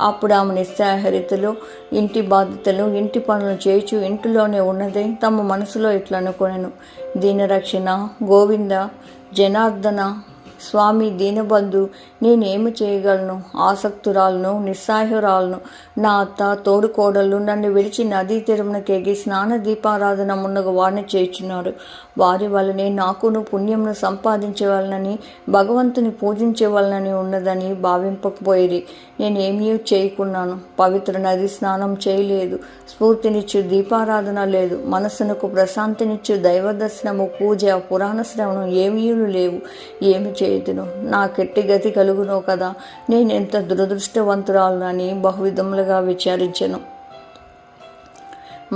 అప్పుడు ఆమె నిస్సహారితలు ఇంటి బాధ్యతలు ఇంటి పనులు చేయుచు ఇంటిలోనే ఉన్నదే తమ మనసులో ఇట్లా అనుకొనెను దీనరక్షణ గోవింద జనార్దన స్వామి దీనబంధు నేనేమి చేయగలను? ఆసక్తురాలను నిస్సాహురాలను నా అత్త తోడుకోడళ్ళు నన్ను విడిచి నదీ తీరమునకెగి స్నాన దీపారాధన మున్నగ వారిని చేర్చున్నారు. వారి వలనే నాకును పుణ్యమును సంపాదించవలనని భగవంతుని పూజించవలనని ఉన్నదని భావింపకపోయేది నేనేమీ చేయకున్నాను. పవిత్ర నది స్నానం చేయలేదు. స్ఫూర్తినిచ్చు దీపారాధన లేదు. మనస్సునకు ప్రశాంతినిచ్చు దైవ దర్శనము పూజ పురాణ శ్రవణం ఏమీ లేవు. ఏమి చేతును నా కెట్టి గతి కలుగునో కదా? నేను ఎంత దురదృష్టవంతురాలని బహువిధములుగా విచారించను.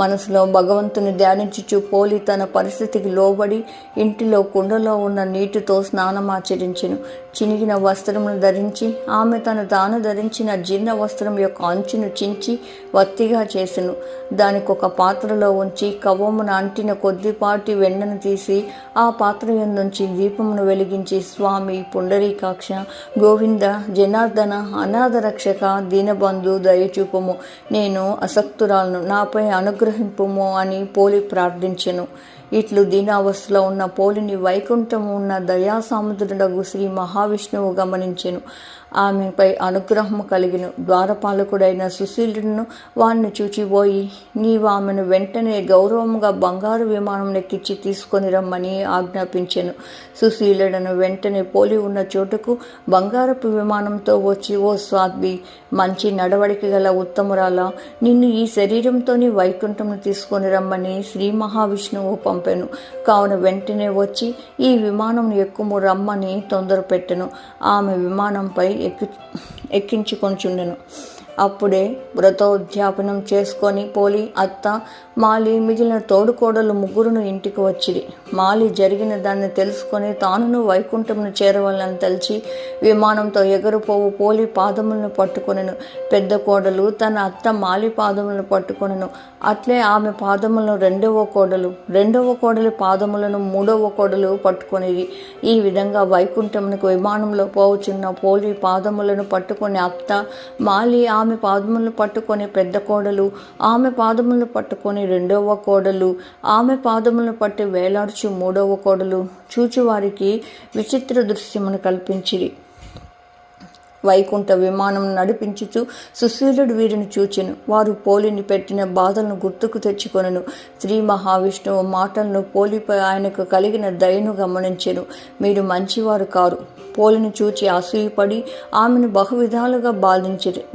మనసులో భగవంతుని ధ్యానించుచు పోలి తన పరిస్థితికి లోబడి ఇంటిలో కుండలో ఉన్న నీటితో స్నానమాచరించెను చినిగిన వస్త్రమును ధరించి ఆమె తను తాను ధరించిన జీర్ణ వస్త్రం యొక్క అంచును చించి వత్తిగా చేసెను. దానికొక పాత్రలో ఉంచి కవ్వమున అంటిన కొద్దిపాటి వెన్నను తీసి ఆ పాత్ర నుంచి దీపమును వెలిగించి స్వామి పుండరీకాక్ష గోవింద జనార్దన అనాథ రక్షక దీనబంధు దయచూపము. నేను అసక్తురాలను. నాపై అనుగ్రహం అనుగ్రహింపుము అని పోలి ప్రార్థించెను. ఇట్లు దీనావస్థలో ఉన్న పోలిని వైకుంఠము ఉన్న దయాసాముద్రుడగు శ్రీ మహావిష్ణువు గమనించెను. ఆమెపై అనుగ్రహము కలిగిన. ద్వారపాలకుడైన సుశీలుడును వాణ్ణి చూచిపోయి నీవు ఆమెను వెంటనే గౌరవముగా బంగారు విమానం ఎక్కించి తీసుకొని రమ్మని ఆజ్ఞాపించెను. సుశీలుడను వెంటనే పోలి ఉన్న చోటుకు బంగారపు విమానంతో వచ్చి ఓ స్వాద్వి మంచి నడవడిక గల ఉత్తమురాల నిన్ను ఈ శరీరంతోని వైకుంఠమును తీసుకొని రమ్మని శ్రీ మహావిష్ణువు పంపెను. కావున వెంటనే వచ్చి ఈ విమానం ఎక్కుము రమ్మని తొందర పెట్టెను ఆమె విమానంపై ఎక్కి ఎక్కించుకొంచుండెను అప్పుడే వ్రతోద్యాపనం చేసుకొని పోలి అత్త మాలి మిగిలిన తోడుకోడలు ముగ్గురును ఇంటికి వచ్చిరి. మాలి జరిగిన దాన్ని తెలుసుకొని తానును వైకుంఠమును చేరవాలని తలిచి విమానంతో ఎగరపోవు పోలి పాదములను పట్టుకొనను. పెద్ద కోడలు తన అత్త మాలి పాదములను పట్టుకొనను. అట్లే ఆమె పాదములను రెండవ కోడలు రెండవ కోడలి పాదములను మూడవ కోడలు పట్టుకొనివి ఈ విధంగా వైకుంఠమునకు విమానంలో పోవుచున్న పోలి పాదములను పట్టుకొని అత్త మాలి ఆమె పాదములను పట్టుకొని పెద్ద కోడలు ఆమె పాదములను పట్టుకొని రెండవ కోడలు ఆమె పాదములను పట్టి వేలాడుచు మూడవ కోడలు. చూచువారికి విచిత్ర దృశ్యమును కల్పించిరి. వైకుంఠ విమానం నడిపించుచు సుశీలుడు వీరిని చూచెను. వారు పోలిని పెట్టిన బాధలను గుర్తుకు తెచ్చుకొనను. శ్రీ మహావిష్ణువు మాటలను పోలిపై ఆయనకు కలిగిన దయను గమనించెను. మీరు మంచివారు కారు. పోలిని చూచి అసూయపడి ఆమెను బహువిధాలుగా బాధించిరి.